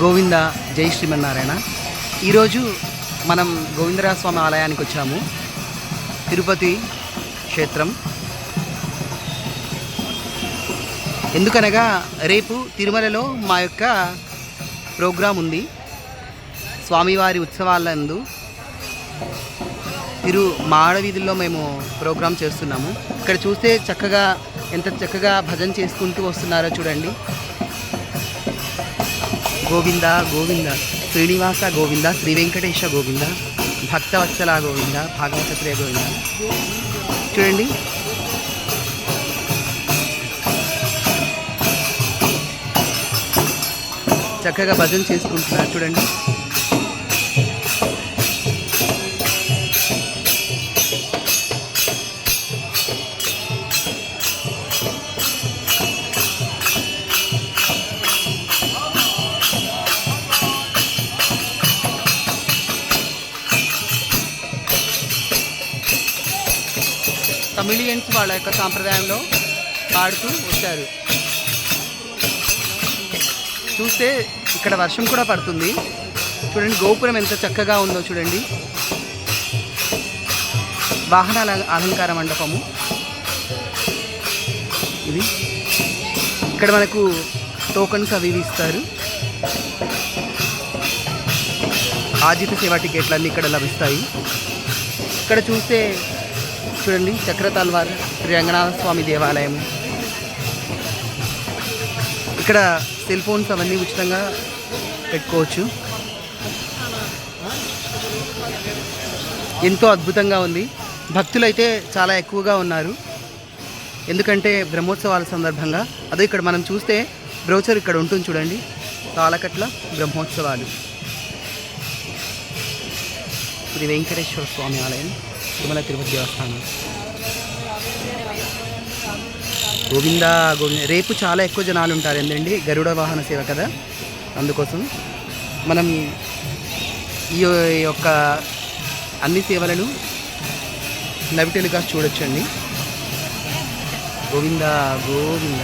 గోవింద జై శ్రీమన్నారాయణ. ఈరోజు మనం గోవిందరాజ స్వామి ఆలయానికి వచ్చాము. తిరుపతి క్షేత్రం. ఎందుకనగా రేపు తిరుమలలో మా యొక్క ప్రోగ్రాం ఉంది. స్వామివారి ఉత్సవాలందు తిరు మాడవీధుల్లో మేము ప్రోగ్రాం చేస్తున్నాము. ఇక్కడ చూస్తే చక్కగా ఎంత చక్కగా భజన చేసుకుంటూ వస్తున్నారో చూడండి. గోవింద గోవింద శ్రీనివాస గోవింద శ్రీ వెంకటేశ గోవింద భక్తవత్సల గోవింద భాగవత ప్రియ గోవింద చూడండి చక్కగా భజన చేసుకుంటున్నారు. చూడండి. తమిళియన్స్ వాళ్ళ యొక్క సాంప్రదాయంలో పాడుతూ వచ్చారు. చూస్తే ఇక్కడ వర్షం కూడా పడుతుంది. చూడండి గోపురం ఎంత చక్కగా ఉందో చూడండి. వాహనాల అలంకార మండపము. ఇది. ఇక్కడ మనకు టోకన్స్ అవి ఇస్తారు. ఆజిత సేవా టికెట్లు అన్నీ ఇక్కడ లభిస్తాయి. ఇక్కడ చూస్తే చూడండి చక్రతాల్వార్ శ్రీ రంగనాథ స్వామి దేవాలయం ఇక్కడ సెల్ ఫోన్స్ అవన్నీ ఉచితంగా పెట్టుకోవచ్చు. ఎంతో అద్భుతంగా ఉంది. భక్తులు అయితే చాలా ఎక్కువగా ఉన్నారు. ఎందుకంటే బ్రహ్మోత్సవాల సందర్భంగా. అదే ఇక్కడ మనం చూస్తే బ్రౌచర్ ఇక్కడ ఉంటుంది చూడండి. తాళకట్ల బ్రహ్మోత్సవాలు. శ్రీ వెంకటేశ్వర స్వామి ఆలయం. తిరుమల తిరుపతి దేవస్థానం. గోవింద గోవింద రేపు చాలా ఎక్కువ జనాలు ఉంటారు ఏంటండి గరుడ వాహన సేవ కదా? అందుకోసం మనం ఈ యొక్క అన్ని సేవలను లైవ్ టెలికాస్ట్ చూడొచ్చండి. గోవింద గోవింద.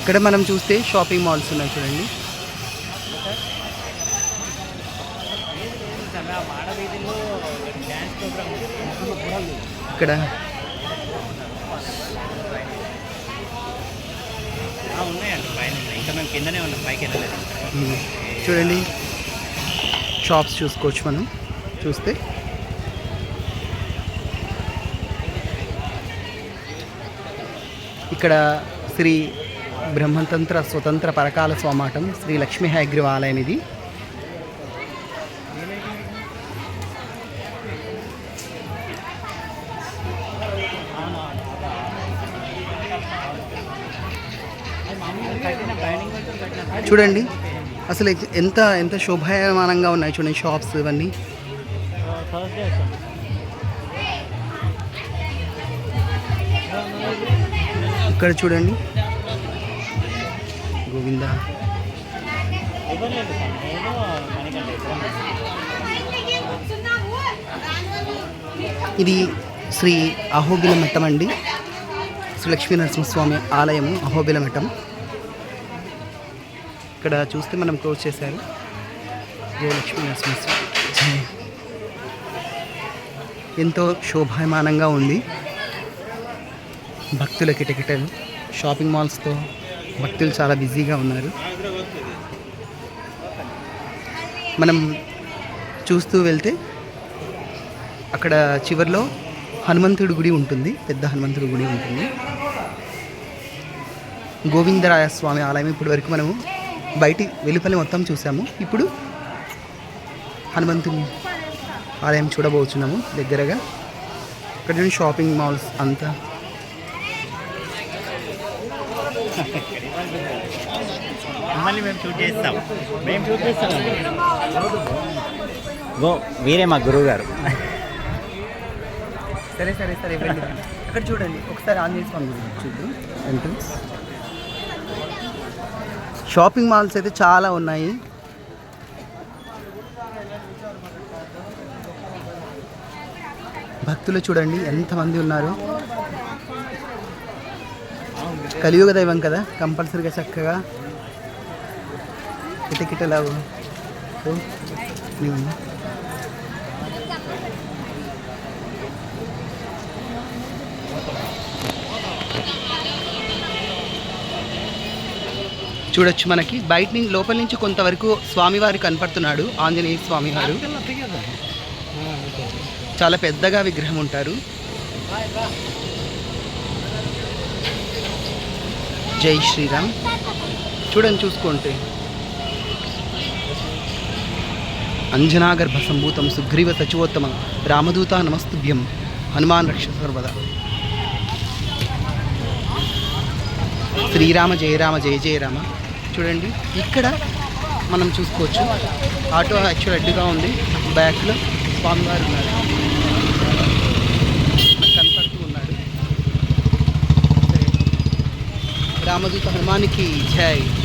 ఇక్కడ మనం చూస్తే షాపింగ్ మాల్స్ ఉన్నాయి చూడండి. ఇక్కడ. చూడండి. షాప్స్ చూసుకోవచ్చు మనం. చూస్తే. ఇక్కడ శ్రీ బ్రహ్మతంత్ర స్వతంత్ర పరకాల స్వామాటం శ్రీ లక్ష్మీ హయగ్రీవ ఆలయం ఇది చూడండి. అసలు ఎంత ఎంత శోభాయమానంగా ఉన్నాయి చూడండి షాప్స్ ఇవన్నీ. ఇక్కడ చూడండి. గోవింద. ఇది శ్రీ అహోబిల మఠం అండి. శ్రీ లక్ష్మీ నరసింహస్వామి ఆలయము అహోబిల మఠం. ఇక్కడ చూస్తే మనం క్లోజ్ చేశారు. జయలక్ష్మీ నరసింహస్వామి ఎంతో శోభాయమానంగా ఉంది. భక్తుల కిటకిటలు షాపింగ్ మాల్స్తో భక్తులు చాలా బిజీగా ఉన్నారు. మనం చూస్తూ వెళ్తే అక్కడ చివర్లో హనుమంతుడి గుడి ఉంటుంది. పెద్ద హనుమంతుడి గుడి ఉంటుంది. గోవిందరాయ స్వామి ఆలయం ఇప్పటి వరకు మనము బయటి వెలుపలి మొత్తం చూసాము. ఇప్పుడు హనుమంతుని ఆలయం చూడబోతున్నాము దగ్గరగా. ఇక్కడ చూడండి షాపింగ్ మాల్స్ అంతా. వీరే మా గురువు గారు సరే సరే సరే అక్కడ చూడండి ఒకసారి ఆంజనేయ స్వామి గుడి చూద్దాం. ఎంట్రన్స్. షాపింగ్ మాల్స్ అయితే చాలా ఉన్నాయి. భక్తులు చూడండి ఎంతమంది ఉన్నారు. కలియుగ దైవం కదా కంపల్సరీగా చక్కగా కిటకిటలావు చూడొచ్చు మనకి. బయట నుంచి లోపల నుంచి కొంతవరకు స్వామివారు కనపడుతున్నాడు. ఆంజనేయ స్వామివారు చాలా పెద్దగా విగ్రహం ఉంటారు. జై శ్రీరామ్. చూడండి చూసుకుంటే అంజనాగర్భ సంభూతం సుగ్రీవ సచివోత్తమ రామదూత నమస్తుభ్యం. హనుమాన్ రక్ష సర్వదా. శ్రీరామ జయరామ జయ జయరామ. చూడండి ఇక్కడ మనం చూసుకోవచ్చు. ఆటో యాక్చువల్ అడ్డుగా ఉంది. బ్యాక్లో స్వామివారు ఉన్నారు. కనపడుతూ ఉన్నాడు సరే. రామదూత హనుమానికి జై.